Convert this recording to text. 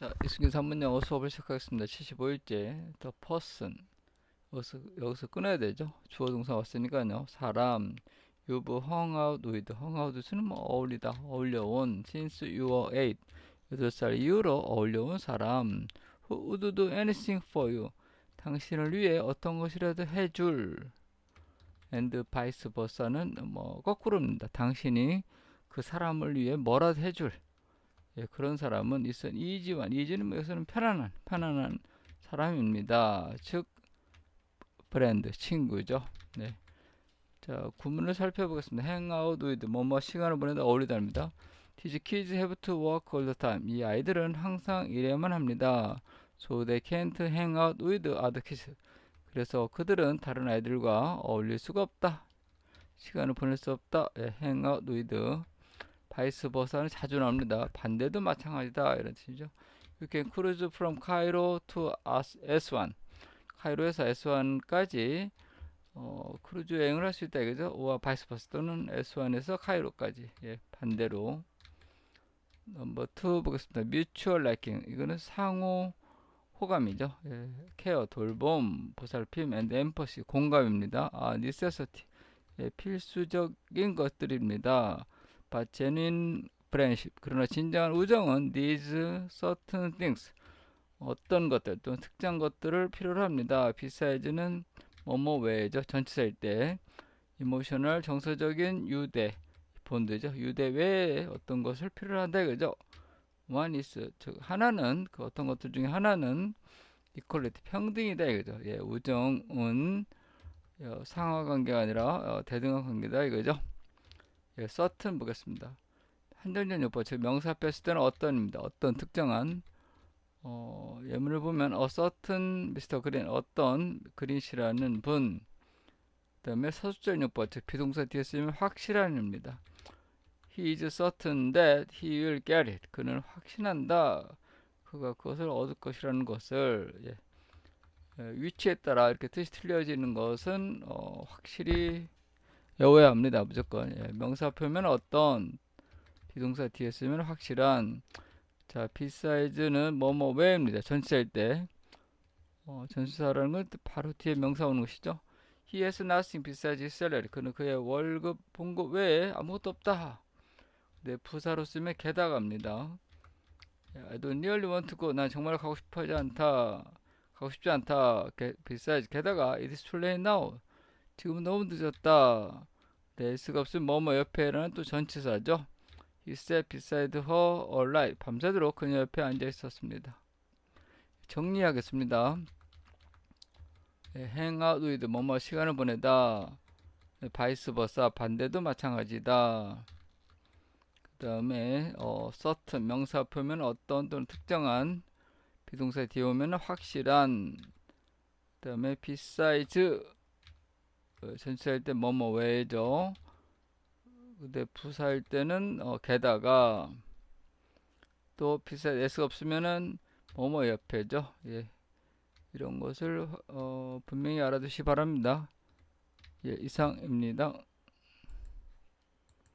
자, 이승규 산문 영 어 수업을 시작하겠습니다. 75일째 The person 여기서 여기서 끊어야 되죠. 주어 동사 왔으니까요. 사람 You've hung out with hung out는 뭐 어울리다 어울려온 since you were eight 여덟 살 이후로 어울려온 사람 Who would do anything for you 당신을 위해 어떤 것이라도 해줄 and vice versa는 뭐 거꾸로입니다. 당신이 그 사람을 위해 뭐라도 해줄 예, 그런 사람은 있은 이지만 이지는 뭐 여기서는 편안한 편안한 사람입니다. 즉 브랜드 친구죠. 네. 자 구문을 살펴보겠습니다. hang out with 뭐뭐 시간을 보내다 어울리다입니다. These kids have to work all the time. 이 아이들은 항상 일해야만 합니다. So they can't hang out with other kids. 그래서 그들은 다른 아이들과 어울릴 수가 없다. 시간을 보낼 수 없다. 예, hang out with 바이스 버사는 자주 나옵니다. 반대도 마찬가지다 이런 뜻이죠. You can cruise from Cairo to S1. 카이로에서 S1까지 어, 크루즈 여행을 할 수 있다 이거죠. 오와 바이스 버사 또는 S1에서 카이로까지. 예, 반대로. 넘버 2 보겠습니다. mutual liking. 이거는 상호 호감이죠. 예, 케어, 돌봄, 보살핌, and empathy, 공감입니다. 아, necessity. 예, 필수적인 것들입니다. But genuine friendship. 그러나 진정한 우정은 needs certain things. 어떤 것들 또는 특정 것들을 필요로 합니다. beside는 뭐뭐 외죠. 전치사일 때 emotional 정서적인 유대 본드죠. 유대 외에 어떤 것을 필요로 한다 이거죠. one is 즉 하나는 그 어떤 것들 중에 하나는 equality 평등이다 이거죠. 예, 우정은 어, 상하 관계가 아니라 어, 대등한 관계다 이거죠. 예, certain 보겠습니다. 한정전 요법 즉 명사 뺐을 때는 어떤입니다. 어떤 특정한 어, 예문을 보면 a certain Mr. Green 어떤 그린 씨라는 분 그다음에 서술절 요법 즉 비동사 뒤에 쓰면 확실한입니다. He is certain that he will get it. 그는 확신한다. 그가 그것을 얻을 것이라는 것을 예. 예, 위치에 따라 이렇게 뜻이 틀려지는 것은 어, 확실히 외워야 합니다. 무조건 예, 명사 표면 어떤 비동사 뒤에 쓰면 확실한 자 beside는 뭐뭐 외입니다. 전치사일 때 어, 전치사라는 건 바로 뒤에 명사 오는 것이죠. He has nothing besides salary. 그는 그의 월급 봉급 외에 아무것도 없다. 네, 부사로 쓰면 게다가입니다. 예, I don't really want to go. 난 정말 가고 싶어 하지 않다. 가고 싶지 않다. 게, besides 게다가 it is too late now. 지금 너무 늦었다. 네, S가 없으면 뭐뭐 옆에라는 또 전치사죠. He sat beside her all night. 밤새도록 그녀 옆에 앉아 있었습니다. 정리하겠습니다. 네, hang out with 뭐뭐 시간을 보내다. 네, vice versa 반대도 마찬가지다. 그 다음에 어, certain 명사 표면 어떤 또는 특정한 비동사 뒤에 오면 확실한 그 다음에 besides 어, 전치할 때 뭐뭐 외죠. 근데 부사할 때는 어, 게다가 또 비사 s가 없으면은 뭐뭐 옆에죠. 예. 이런 것을 어, 분명히 알아두시 바랍니다. 예, 이상입니다.